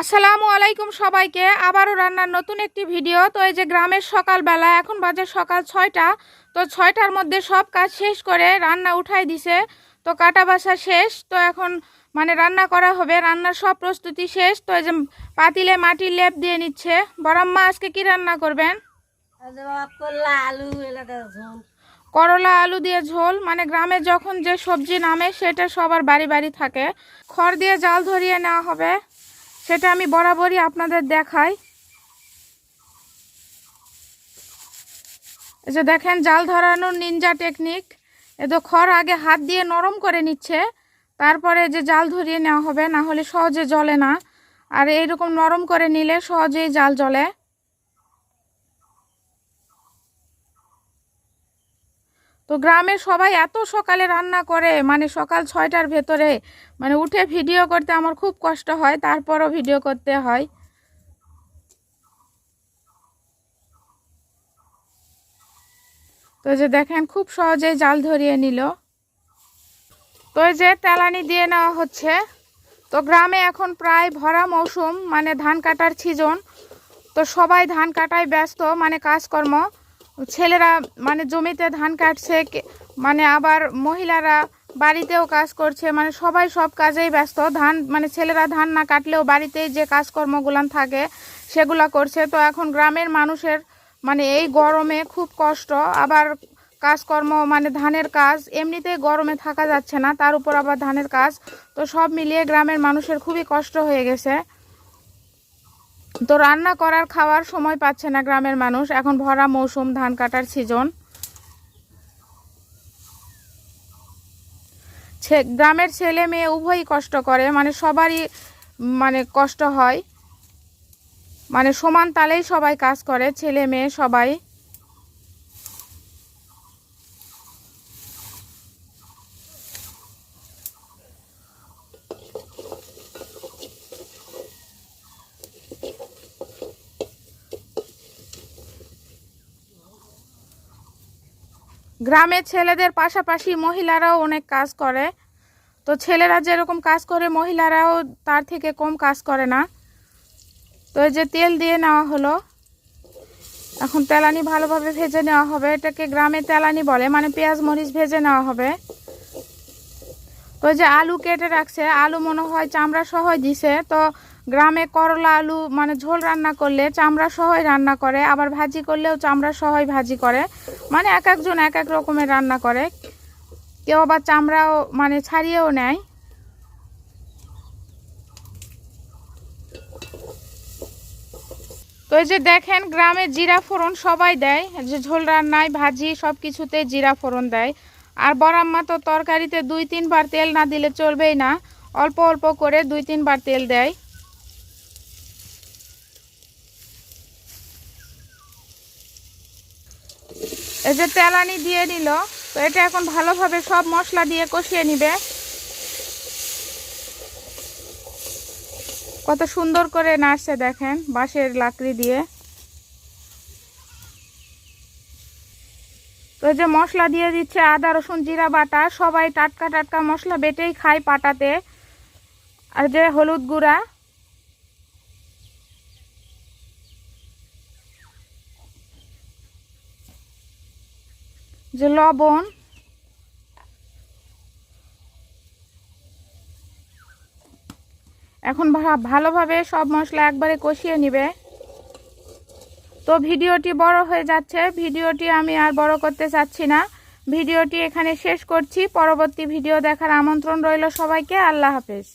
আসসালামু আলাইকুম সবাইকে। আবারও রান্নার নতুন একটি ভিডিও। তো এই যে গ্রামের সকালবেলা এখন বাজে সকাল ছয়টা। তো ছয়টার মধ্যে সব কাজ শেষ করে রান্না উঠাই দিছে। তো কাটা বাসা শেষ। তো এখন মানে রান্না করা হবে। রান্নার সব প্রস্তুতি শেষ। তো এই যে পাতিলে মাটির লেপ দিয়ে নিচ্ছে। বরাম্মা আজকে কি রান্না করবেন? করলা আলু করলা আলু দিয়ে ঝোল। মানে গ্রামে যখন যে সবজি নামে সেটা সবার বাড়ি বাড়ি থাকে। খড় দিয়ে জাল ধরিয়ে নেওয়া হবে। সেটা আমি বরাবরই আপনাদের দেখাই। যে দেখেন, জাল ধরানোর নিনজা টেকনিক এ তো খড় আগে হাত দিয়ে নরম করে নিচ্ছে, তারপরে যে জাল ধরিয়ে নেওয়া হবে, না হলে সহজে জলে না। আর এইরকম নরম করে নিলে সহজেই জাল জ্বলে। তো গ্রামে সবাই এত সকালে রান্না করে মানে সকাল ছয়টার ভেতরে মানে উঠে ভিডিও করতে আমার খুব কষ্ট হয়, তারপরও ভিডিও করতে হয়। তো যে দেখেন, খুব সহজেই জাল ধরিয়ে নিল। তো এই যে তেলানি দিয়ে নেওয়া হচ্ছে। তো গ্রামে এখন প্রায় ভরা মৌসুম মানে ধান কাটার সিজন। তো সবাই ধান কাটায় ব্যস্ত মানে কাজকর্ম। ছেলেরা মানে জমিতে ধান কাটছে মানে আবার মহিলারা বাড়িতেও কাজ করছে মানে সবাই সব কাজেই ব্যস্ত। ধান মানে ছেলেরা ধান না কাটলেও বাড়িতেই যে কাজকর্মগুলান থাকে, সেগুলা করছে। তো এখন গ্রামের মানুষের মানে এই গরমে খুব কষ্ট। আবার কাজকর্ম মানে ধানের কাজ, এমনিতেই গরমে থাকা যাচ্ছে না, তার উপর আবার ধানের কাজ। তো সব মিলিয়ে গ্রামের মানুষের খুবই কষ্ট হয়ে গেছে। তো রান্না করার খাওয়ার সময় পাচ্ছে না গ্রামের মানুষ। এখন ভরা মৌসুম, ধান কাটার সিজন গ্রামের ছেলে মেয়ে উভয়ই কষ্ট করে মানে সবারই মানে কষ্ট হয়। মানে সমান তালেই সবাই কাজ করে, ছেলে মেয়ে সবাই। গ্রামের ছেলেদের পাশাপাশি মহিলারাও অনেক কাজ করে। তো ছেলেরা যেরকম কাজ করে, মহিলারাও তার থেকে কম কাজ করে না। তো এই যে তেল দিয়ে নেওয়া হলো। এখন তেলানি ভালোভাবে ভেজে নেওয়া হবে। এটাকে গ্রামে তেলানি বলে মানে পেঁয়াজ, মরিচ ভেজে নেওয়া হবে। তো যে আলু কেটে রাখছে, আলু মনে হয় চামড়া সহই দিছে। তো গ্রামে করলা আলু মানে ঝোল রান্না করলে চামড়া সহই রান্না করে, আবার ভাজি করলেও চামড়া সহই ভাজি করে। মানে এক একজন এক এক রকমের রান্না করে। কেউ আবার চামড়াও মানে ছাড়িয়েও নেয়। তো যে দেখেন গ্রামে জিরা ফোড়ন সবাই দেয়। যে ঝোল রান্নায় ভাজি সব কিছুতে জিরা ফোড়ন দেয়। আর বরাম্মা তো তরকারিতে দুই তিনবার তেল না দিলে চলবেই না। অল্প অল্প করে দুই তিনবার তেল দেয়। এই যে তেলানি দিয়ে নিল, তো এটা এখন ভালোভাবে সব মশলা দিয়ে কষিয়ে নিবে। কত সুন্দর করে নাড়ছে দেখেন বাঁশের লাকড়ি দিয়ে। তো যে মশলা দিয়ে দিচ্ছে আদা, রসুন, জিরা বাটা, সবাই টাটকা টাটকা মশলা বেটেই খায় পাটাতে। আর যে হলুদ গুঁড়া যে লবণ। এখন ভালোভাবে সব মশলা একবারে কষিয়ে নিবে। তো ভিডিওটি বড় হয়ে যাচ্ছে। ভিডিওটি আমি আর বড় করতে চাচ্ছি না। ভিডিওটি এখানে শেষ করছি। পরবর্তী ভিডিও দেখার আমন্ত্রণ রইল সবাইকে। আল্লাহ হাফেজ।